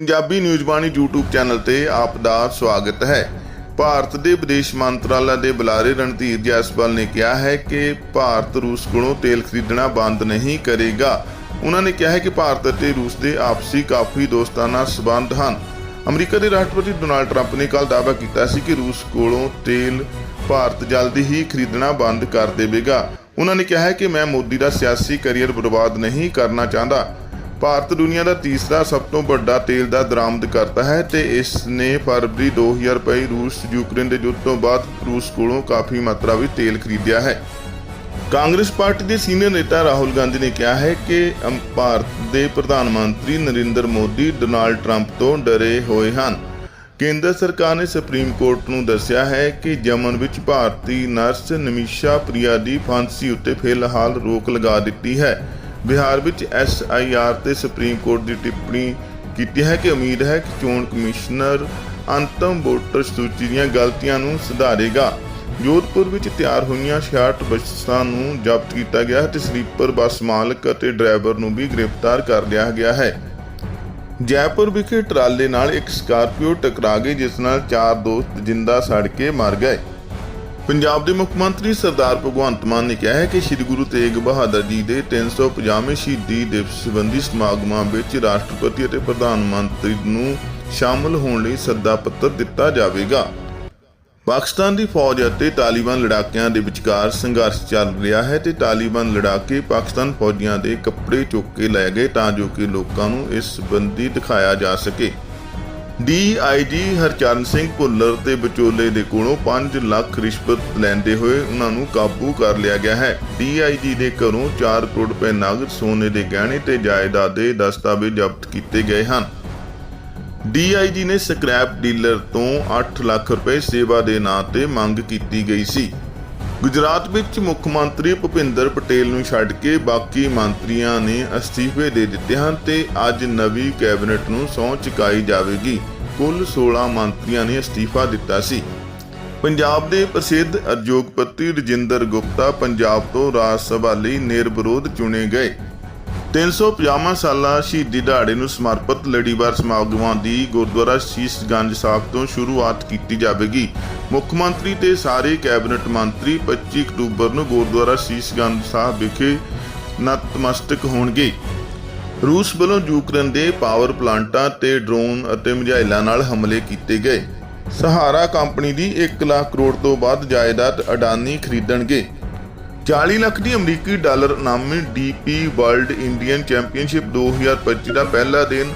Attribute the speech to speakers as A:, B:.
A: Punjabi news Bani YouTube channel ਤੇ ਆਪ ਦਾ ਸਵਾਗਤ ਹੈ। ਭਾਰਤ ਦੇ ਵਿਦੇਸ਼ ਮੰਤਰਾਲਾ ਦੇ ਬੁਲਾਰੇ ਰਣਧੀਰ ਜੈਸਵਾਲ ਨੇ ਕਿਹਾ ਹੈ ਕਿ ਭਾਰਤ ਰੂਸ ਕੋਲੋਂ ਤੇਲ ਖਰੀਦਣਾ ਬੰਦ ਨਹੀਂ ਕਰੇਗਾ। ਉਹਨਾਂ ਨੇ ਕਿਹਾ ਹੈ ਕਿ ਭਾਰਤ ਅਤੇ ਰੂਸ ਦੇ ਆਪਸੀ ਕਾਫੀ ਦੋਸਤਾਨਾ ਸਬੰਧ ਹਨ। ਅਮਰੀਕਾ ਦੇ ਰਾਸ਼ਟਰਪਤੀ ਡੋਨਾਲਡ ਟਰੰਪ ਨੇ ਕੱਲ ਦਾਅਵਾ ਕੀਤਾ ਸੀ ਕਿ ਰੂਸ ਕੋਲੋਂ ਤੇਲ ਭਾਰਤ ਜਲਦੀ ਹੀ ਖਰੀਦਣਾ ਬੰਦ ਕਰ ਦੇਵੇਗਾ। ਉਹਨਾਂ ਨੇ ਕਿਹਾ ਹੈ ਕਿ ਮੈਂ ਮੋਦੀ ਦਾ ਸਿਆਸੀ ਕੈਰੀਅਰ ਬਰਬਾਦ ਨਹੀਂ ਕਰਨਾ ਚਾਹੁੰਦਾ। ਭਾਰਤ ਦੁਨੀਆ ਦਾ ਤੀਸਰਾ ਸਭ ਤੋਂ ਵੱਡਾ ਤੇਲ ਦਾ ਦਰਾਮਦ ਕਰਤਾ ਹੈ ਤੇ ਇਸ ਨੇ ਫਰਵਰੀ 2022 ਰੂਸ, ਯੂਕਰੇਨ ਦੇ ਯੁੱਧ ਤੋਂ ਬਾਅਦ ਰੂਸ ਕੋਲੋਂ ਕਾਫੀ ਮਾਤਰਾ ਵਿੱਚ ਤੇਲ ਖਰੀਦਿਆ ਹੈ। ਕਾਂਗਰਸ ਪਾਰਟੀ ਦੇ ਸੀਨੀਅਰ ਨੇਤਾ ਰਾਹੁਲ ਗਾਂਧੀ ਨੇ ਕਿਹਾ ਹੈ ਕਿ ਭਾਰਤ ਦੇ ਪ੍ਰਧਾਨ ਮੰਤਰੀ ਨਰਿੰਦਰ ਮੋਦੀ ਡੋਨਾਲਡ ਟਰੰਪ ਤੋਂ ਡਰੇ ਹੋਏ ਹਨ। ਕੇਂਦਰ ਸਰਕਾਰ ਨੇ ਸੁਪਰੀਮ ਕੋਰਟ ਨੂੰ ਦੱਸਿਆ ਹੈ ਕਿ ਯਮਨ ਵਿੱਚ ਭਾਰਤੀ ਨਰਸ ਨਮੀਸ਼ਾ ਪ੍ਰਿਆ ਦੀ ਫਾਂਸੀ ਉੱਤੇ ਫਿਲਹਾਲ ਰੋਕ ਲਗਾ ਦਿੱਤੀ ਹੈ। ਬਿਹਾਰ ਵਿੱਚ ਐਸਆਈਆਰ ਤੇ ਸੁਪਰੀਮ ਕੋਰਟ ਦੀ ਟਿੱਪਣੀ ਕੀਤੀ ਹੈ ਕਿ ਉਮੀਦ ਹੈ ਕਿ ਚੋਣ ਕਮਿਸ਼ਨਰ ਅੰਤਮ ਵੋਟਰ ਸੂਚੀ ਦੀਆਂ ਗਲਤੀਆਂ ਨੂੰ ਸੁਧਾਰੇਗਾ। ਜੋਧਪੁਰ ਵਿੱਚ ਤਿਆਰ ਹੋਈਆਂ 66 ਬੱਸਾਂ ਨੂੰ ਜ਼ਬਤ ਕੀਤਾ ਗਿਆ ਹੈ ਤੇ ਸਲੀਪਰ ਬੱਸ ਮਾਲਕ ਅਤੇ ਡਰਾਈਵਰ ਨੂੰ ਵੀ ਗ੍ਰਿਫਤਾਰ ਕਰ ਲਿਆ ਗਿਆ ਹੈ। ਜੈਪੁਰ ਵਿਖੇ ਟਰਾਲੇ ਨਾਲ ਇੱਕ ਸਕਾਰਪੀਓ ਟਕਰਾ ਗਈ, ਜਿਸ ਨਾਲ ਚਾਰ ਦੋਸਤ ਜਿੰਦਾ ਸੜ ਕੇ ਮਰ ਗਏ। ਪੰਜਾਬ ਦੇ ਮੁੱਖ ਮੰਤਰੀ ਸਰਦਾਰ ਭਗਵੰਤ ਮਾਨ ਨੇ ਕਿਹਾ ਹੈ ਕਿ ਸ੍ਰੀ ਗੁਰੂ ਤੇਗ ਬਹਾਦਰ ਜੀ ਦੇ 350ਵੇਂ ਸ਼ਹੀਦੀ ਦਿਵਸ ਸੰਬੰਧੀ ਸਮਾਗਮਾਂ ਵਿੱਚ ਰਾਸ਼ਟਰਪਤੀ ਅਤੇ ਪ੍ਰਧਾਨ ਮੰਤਰੀ ਨੂੰ ਸ਼ਾਮਲ ਹੋਣ ਲਈ ਸੱਦਾ ਪੱਤਰ ਦਿੱਤਾ ਜਾਵੇਗਾ। ਪਾਕਿਸਤਾਨ ਦੀ ਫੌਜ ਅਤੇ ਤਾਲਿਬਾਨ ਲੜਾਕਿਆਂ ਦੇ ਵਿਚਕਾਰ ਸੰਘਰਸ਼ ਚੱਲ ਰਿਹਾ ਹੈ ਤੇ ਤਾਲਿਬਾਨ ਲੜਾਕੇ ਪਾਕਿਸਤਾਨ ਫੌਜੀਆਂ ਦੇ ਕੱਪੜੇ ਚੁੱਕ ਕੇ ਲੈ ਗਏ ਤਾਂ ਜੋ ਕਿ ਲੋਕਾਂ ਨੂੰ ਇਸ ਸੰਬੰਧੀ ਦਿਖਾਇਆ ਜਾ ਸਕੇ। ਡੀਆਈਜੀ ਹਰਚਰਨ ਸਿੰਘ ਭੁੱਲਰ ਤੇ ਵਿਚੋਲੇ ਦੇ ਕੋਲੋਂ 5 ਲੱਖ ਰਿਸ਼ਵਤ ਲੈਂਦੇ ਹੋਏ ਉਹਨਾਂ ਨੂੰ ਕਾਬੂ ਕਰ ਲਿਆ ਗਿਆ ਹੈ। ਡੀਆਈਜੀ ਦੇ ਘਰੋਂ 4 ਕਰੋੜ ਰੁਪਏ ਨਗਦ ਸੋਨੇ ਦੇ ਗਹਿਣੇ ਤੇ ਜਾਇਦਾਦ ਦੇ ਦਸਤਾਵੇਜ਼ ਜ਼ਬਤ ਕੀਤੇ ਗਏ ਹਨ। ਡੀਆਈਜੀ ਨੇ ਸਕ੍ਰੈਪ ਡੀਲਰ ਤੋਂ 8 ਲੱਖ ਰੁਪਏ ਸੇਵਾ ਦੇ ਨਾਂ ਤੇ ਮੰਗ ਕੀਤੀ ਗਈ ਸੀ। ਗੁਜਰਾਤ ਵਿੱਚ ਮੁੱਖ ਮੰਤਰੀ ਭੁਪਿੰਦਰ ਪਟੇਲ ਨੂੰ ਛੱਡ ਕੇ ਬਾਕੀ ਮੰਤਰੀਆਂ ਨੇ ਅਸਤੀਫੇ ਦੇ ਦਿੱਤੇ ਹਨ ਤੇ ਅੱਜ ਨਵੀਂ ਕੈਬਨਿਟ ਨੂੰ ਸਹੁੰ ਚੁਕਾਈ ਜਾਵੇਗੀ। ਕੁੱਲ 16 ਮੰਤਰੀਆਂ ਨੇ ਅਸਤੀਫਾ ਦਿੱਤਾ ਸੀ। ਪੰਜਾਬ ਦੇ ਪ੍ਰਸਿੱਧ ਉਦਯੋਗਪਤੀ ਰਜਿੰਦਰ ਗੁਪਤਾ ਪੰਜਾਬ ਤੋਂ ਰਾਜ ਸਭਾ ਲਈ ਨਿਰਵਿਰੋਧ ਚੁਣੇ ਗਏ। 350 ਸਾਲਾ ਸ਼ਹੀਦੀ ਦਿਹਾੜੇ ਨੂੰ ਸਮਰਪਿਤ ਲੜੀਵਾਰ ਸਮਾਗਮਾਂ ਦੀ ਗੁਰਦੁਆਰਾ ਸ਼ੀਸ਼ਗੰਜ ਸਾਹਿਬ ਤੋਂ ਸ਼ੁਰੂਆਤ ਕੀਤੀ ਜਾਵੇਗੀ। ਮੁੱਖ ਮੰਤਰੀ ਤੇ ਸਾਰੇ ਕੈਬਨਿਟ ਮੰਤਰੀ 25 ਅਕਤੂਬਰ ਨੂੰ ਗੁਰਦੁਆਰਾ ਸ਼ੀਸ਼ਗੰਜ ਸਾਹਿਬ ਵਿਖੇ ਨਤਮਸਤਕ ਹੋਣਗੇ। ਰੂਸ ਵੱਲੋਂ ਯੂਕਰੇਨ ਦੇ ਪਾਵਰ ਪਲਾਂਟਾਂ ਤੇ ਡਰੋਨ ਅਤੇ ਮਿਜ਼ਾਈਲਾਂ ਨਾਲ ਹਮਲੇ ਕੀਤੇ ਗਏ। ਸਹਾਰਾ ਕੰਪਨੀ ਦੀ 1 ਲੱਖ ਕਰੋੜ ਤੋਂ ਵੱਧ ਜਾਇਦਾਦ ਅਡਾਨੀ ਖਰੀਦਣਗੇ। 40 ਲੱਖ ਦੀ ਅਮਰੀਕੀ ਡਾਲਰ ਇਨਾਮੀ ਡੀਪੀ ਵਰਲਡ ਇੰਡੀਅਨ ਚੈਂਪੀਅਨਸ਼ਿਪ 2025 ਦਾ ਪਹਿਲਾ ਦਿਨ